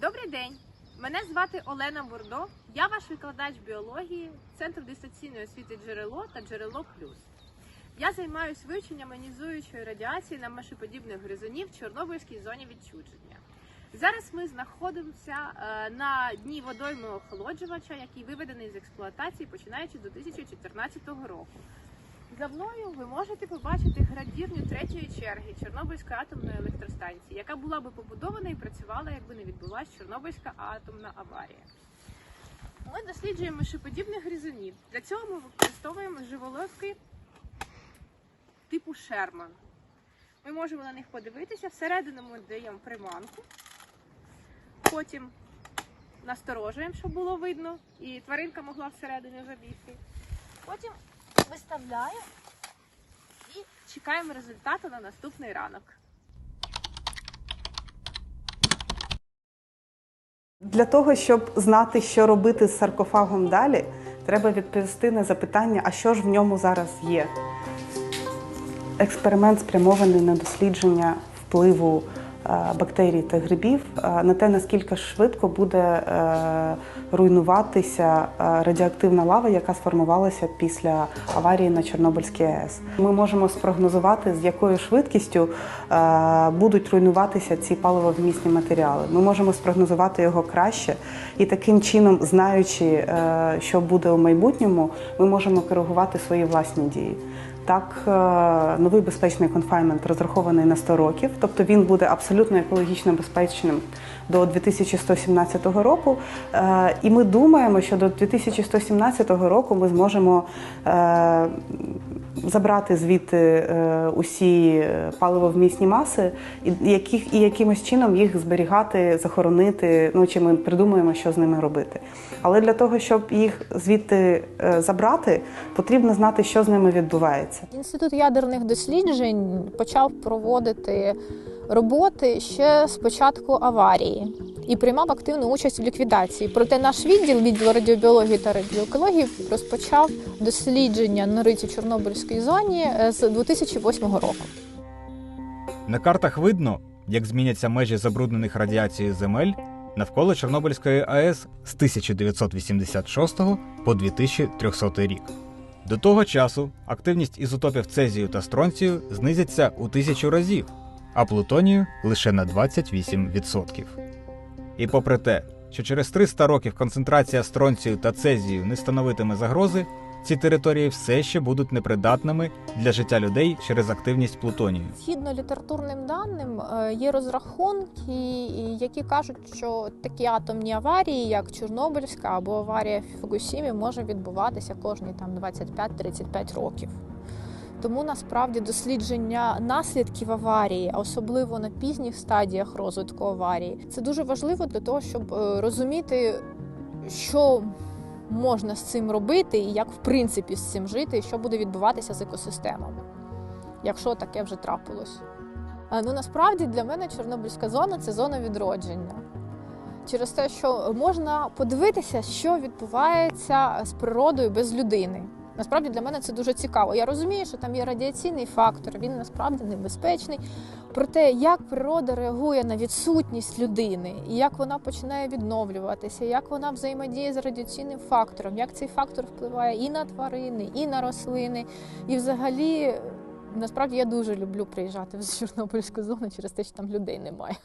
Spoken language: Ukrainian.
Добрий день! Мене звати Олена Бурдо. Я ваш викладач біології Центру дистанційної освіти джерело та джерело плюс. Я займаюся вивченням іонізуючої радіації на машиподібних гризунів в Чорнобильській зоні відчудження. Зараз ми знаходимося е, на дні водойми охолоджувача, який виведений з експлуатації починаючи з 2014 року. За мною ви можете побачити градірню третьої черги Чорнобильської атомної електростанції, яка була би побудована і працювала, якби не відбулася Чорнобильська атомна аварія. Ми досліджуємо шиподібних гризунів. Для цього ми використовуємо живоловки типу Шерман. Ми можемо на них подивитися. Всередину ми даємо приманку, потім насторожуємо, щоб було видно, і тваринка могла всередину забігти. Потім виставляємо і чекаємо результату на наступний ранок. Для того, щоб знати, що робити з саркофагом далі, треба відповісти на запитання, а що ж в ньому зараз є. Експеримент спрямований на дослідження впливу бактерій та грибів е, на те, наскільки швидко буде е, руйнуватися е, радіоактивна лава, яка сформувалася після аварії на Чорнобильській АЕС. Ми можемо спрогнозувати, з якою швидкістю е, будуть руйнуватися ці паливовмісні матеріали. Ми можемо спрогнозувати його краще, і таким чином, знаючи, е, що буде у майбутньому, ми можемо коригувати свої власні дії. Так, е, новий безпечний конфайнмент розрахований на 100 років, тобто він буде абсолютно екологічно безпечним до 2117 року. Е, І ми думаємо, що до 2117 року ми зможемо е, забрати звідти усі паливовмісні маси, яких і якимось чином їх зберігати, захоронити. Ну чи ми придумаємо, що з ними робити. Але для того, щоб їх звідти забрати, потрібно знати, що з ними відбувається. Інститут ядерних досліджень почав проводити роботи ще з початку аварії і приймав активну участь у ліквідації. Проте наш відділ, відділ радіобіології та радіоекології, розпочав дослідження на риці Чорнобильській зоні е, з 2008 року. На картах видно, як зміняться межі забруднених радіацією земель навколо Чорнобильської АЕС з 1986 по 2300 рік. До того часу активність ізотопів цезію та стронцію знизиться у тисячу разів, а плутонію лише на 28%. І попри те, що через 300 років концентрація стронцію та цезію не становитиме загрози, ці території все ще будуть непридатними для життя людей через активність плутонію. Згідно літературним даним, е, є розрахунки, які кажуть, що такі атомні аварії, як Чорнобильська або аварія в Фукусімі, може відбуватися кожні там 25-35 років. Тому насправді дослідження наслідків аварії, особливо на пізніх стадіях розвитку аварії, це дуже важливо для того, щоб е, розуміти, що можна з цим робити, і як в принципі з цим жити, і що буде відбуватися з екосистемами якщо таке вже трапилось. Ну насправді для мене Чорнобильська зона це зона відродження. Через те, що можна подивитися, що відбувається з природою без людини. Насправді для мене це дуже цікаво. Я розумію, що там є радіаційний фактор, він насправді небезпечний. Проте, як природа реагує на відсутність людини, і як вона починає відновлюватися, як вона взаємодіє з радіаційним фактором, як цей фактор впливає і на тварини, і на рослини, і взагалі Насправді я дуже люблю приїжджати в Чорнобильську зону через те, що там людей немає.